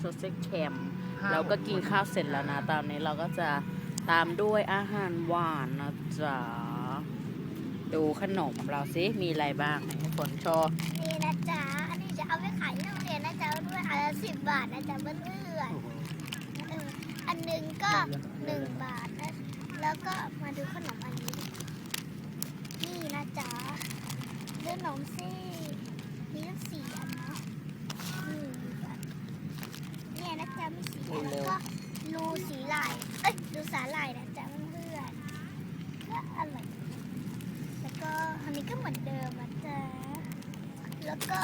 โซเซแคมเราก็กินข้าวเสร็จแล้วนะตอนนี้เราก็จะตามด้วยอาหารหวานนะจ๊ะ ดูขนมเราสิ มีอะไรบ้างให้ฝนโชว์นี่นะจ๊ะ อันนี้จะเอาไปขายที่โรงเรียนนะจ๊ะด้วยอันละสิบบาทนะจ๊ะเพื่อนๆเอออันหนึ่งก็หนึ่งบาทนะ แล้วก็มาดูขนมอันนี้ นี่นะจ๊ะขนมซี่มีทั้งสี่อันนะหนึ่งบาทเนี่ยนะจ๊ะ มีสีอันแล้วก็รูสีลายเอ้ยรูสาลายนะจ๊ะเพื่อนๆก็อร่อยแล้วก็อันนี้ก็เหมือนเดิมนะจ๊ะแล้วก็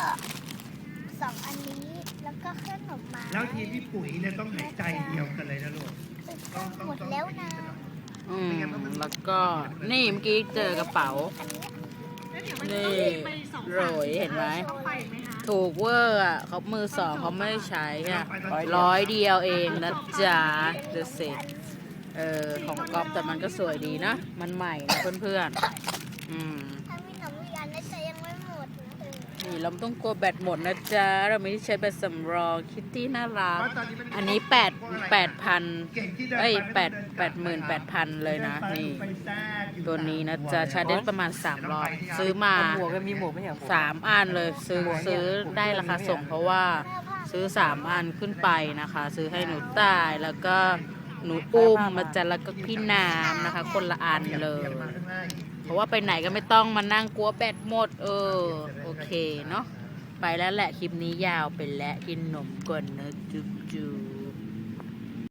สองอันนี้แล้วก็ขนมมาแล้วทีมพี่ปุ๋ยเนี่ยต้องหายใจเดียวกันเลยนะลูกก็หมดแล้วนะอืมแล้วก็นี่เมื่อกี้เจอกระเป๋าอันนี้นี่โรยเห็นไหม ถูกเวอร์อะเขามือสองเขาไม่ใช้อะร้อยเดียวเองนะจ๊ะเดูสิเออของก๊อฟแต่มันก็สวยดีนะ มันใหม่นะเพื่อนๆอืม ถ้ามีขนมอีกอันนะจ๊ะยังไม่ นะเออนี่เราไม่ต้องกลัวแบตหมดนะจ๊ะ เราไม่ได้ใช้แบตสำรองคิตตี้น่ารักเพราะตอนนี้มันอันนี้แปดแปดพันเก่งที่เดินเอ้ยไปแปดแปดหมื่นแปดพันเลยนะ นี่ ตัวนี้นะจ๊ะชาร์จได้ประมาณสามรอบซื้อมาหมวกก็มีหมวกไม่ใช่หรอสามอันเลยซื้อซื้อได้ราคาส่งเพราะว่าซื้อสามอันขึ้นไปนะคะ ซื้อให้หนูตายแล้วก็ หนูอุ้มมาจันแล้วก็พี่น้ำนะคะ คนละอันเลย เพราะว่าไปไหนก็ไม่ต้องมานั่งกลัวแบตหมด เออ โอเคเนาะไปแล้วแหละคลิปนี้ยาวไปแล้วกินนมก่อนนะจุ๊บจุ๊บ